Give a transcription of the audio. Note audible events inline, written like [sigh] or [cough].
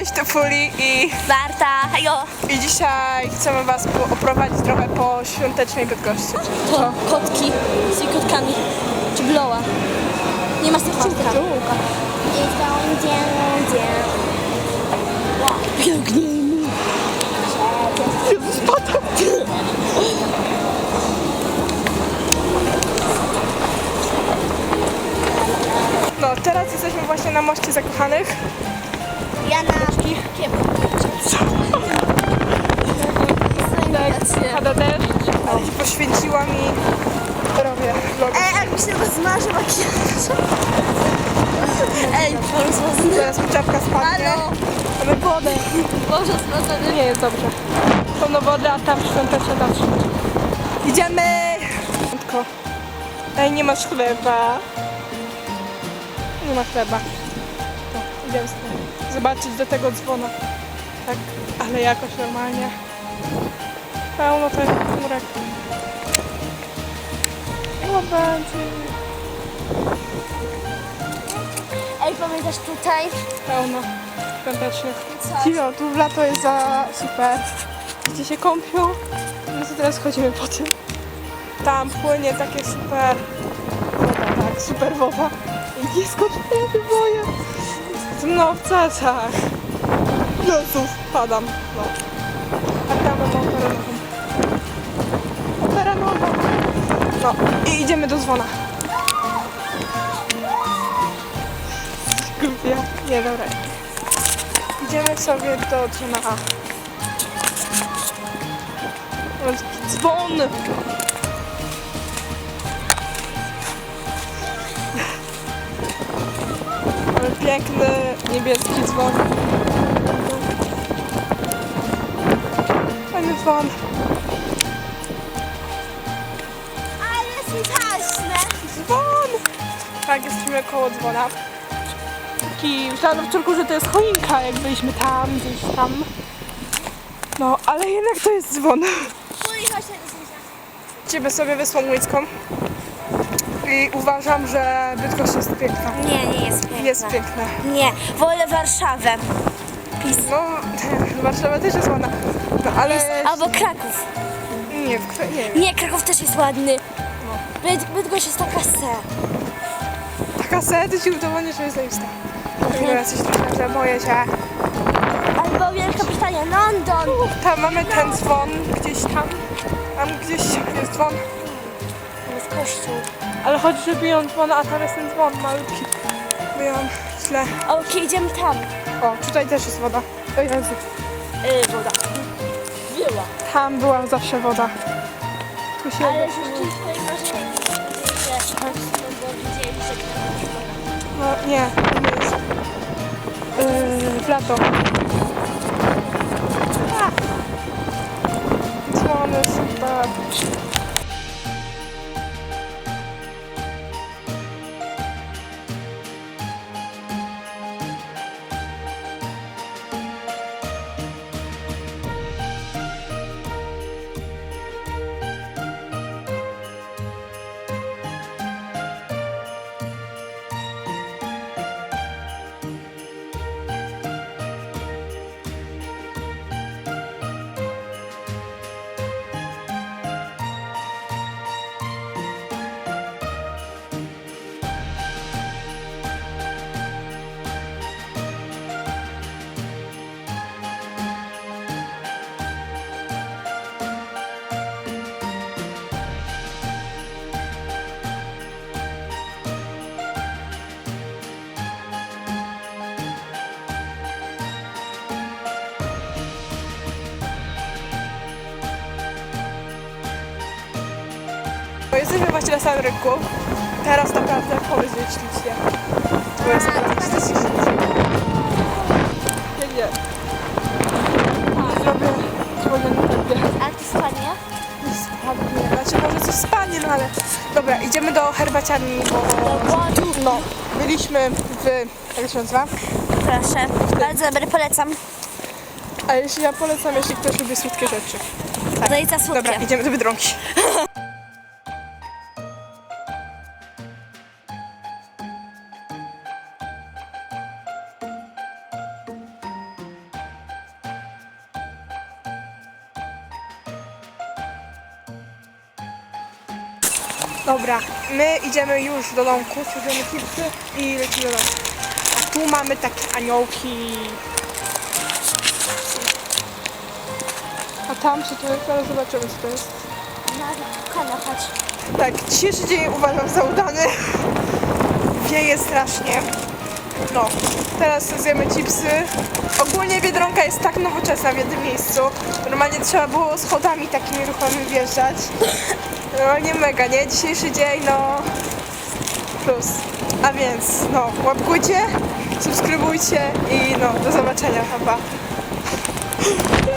Cześć, to Fuli i, Marta, hejo. i dzisiaj chcemy Was oprowadzić trochę po świątecznej Bydgoszczy. To kotki z tymi kotkami. Czy bloła. Nie ma z tych kotka. No, teraz jesteśmy właśnie na moście zakochanych. Ja na Pada deszcz, ale ci poświęciła mi robię vlog. Ej, jak mi się rozmarzy makijaż. Ej, rozmarzony. Zaraz mi czapka spadnie. Halo. Mamy wodę. Boże, rozmarzony. Nie jest dobrze. Pełno wody, a tam świąteczne zawsze. Idziemy! Tylko. Ej, nie masz chleba. Nie ma chleba. No, zobaczyć do tego dzwona. Tak, ale jakoś normalnie. Pełno tych chmurek. Będzie. Ej, pamiętasz tutaj? Pełno świątecznych. Cicho, tu w lato jest za super. Gdzie się kąpią. No to teraz chodzimy po tym. Tam płynie takie super woda, tak, super woda. I nisko się boję. No w cacach. No. A tam. Operanową. No i idziemy do dzwona. Głupia. Nie, dobra. Idziemy sobie do dzwona. Dzwon! Piękny niebieski dzwon. Fajny dzwon. Ale jest taśne. Dzwon! Tak, jesteśmy koło dzwona. Taki, myślałam na początku, że to jest choinka, jak byliśmy tam, gdzieś tam. No, ale jednak to jest dzwon. Chodź Ciebie sobie wysłą łyczką. I uważam, że Bydgoszcz jest piękna. Nie, nie jest piękna. Jest piękna. Nie, wolę Warszawę. No, Warszawa też jest ładna. No, ale Jest, albo Kraków. nie, w, nie. Nie, Kraków też jest ładny. Byd, Bydgoszcz jest taka se. Taka sedy ci udowodnię, że jest zajebista. Tylko ja coś trochę, że boję się. Albo Wielka Brytania, London. Tam mamy ten dzwon, gdzieś tam. Tam gdzieś jest dzwon. Kościół. Ale chodzi, że biją dzwon, a tam jest ten dzwon malutki. Biją źle. Okej, idziemy tam. O, tutaj też jest woda. O Jezu. Yy, woda. Była. Tam była zawsze woda. Tu się... Ale kilka marzeń no bo widzieli, że No nie, to nie jest. Yy, w lato. A! Dzwony, super. Jesteśmy właśnie na samym rynku. Teraz naprawdę powiedzieć ślicznie. Bo jest naprawdę ślicznie. Nie, nie. Zrobię dzwonię na tempie. A ty spanie? Nie spadnie. Znaczy może coś spadnie, no ale... Dobra, idziemy do herbaciarni, bo... No, byliśmy w... Jak się nazywa? Proszę. Bardzo dobry, polecam. A jeśli ja polecam, jeśli ktoś lubi słodkie rzeczy. To jest za słodkie. Dobra, idziemy do Biedronki. [laughs] Dobra, my idziemy już do domku, sprzedajemy chipsy i lecimy do domku. A tu mamy takie aniołki. A tam co to jest? Zaraz zobaczymy co to jest. Na konia patrz. Tak, dzisiejszy dzień uważam za udany. Wieje strasznie. No, teraz zjemy chipsy. Ogólnie Biedronka jest tak nowoczesna w jednym miejscu. Normalnie trzeba było schodami takimi ruchomymi wjeżdżać. Normalnie mega, nie? Dzisiejszy dzień, no plus. A więc, no, łapkujcie, subskrybujcie i no, do zobaczenia, pa.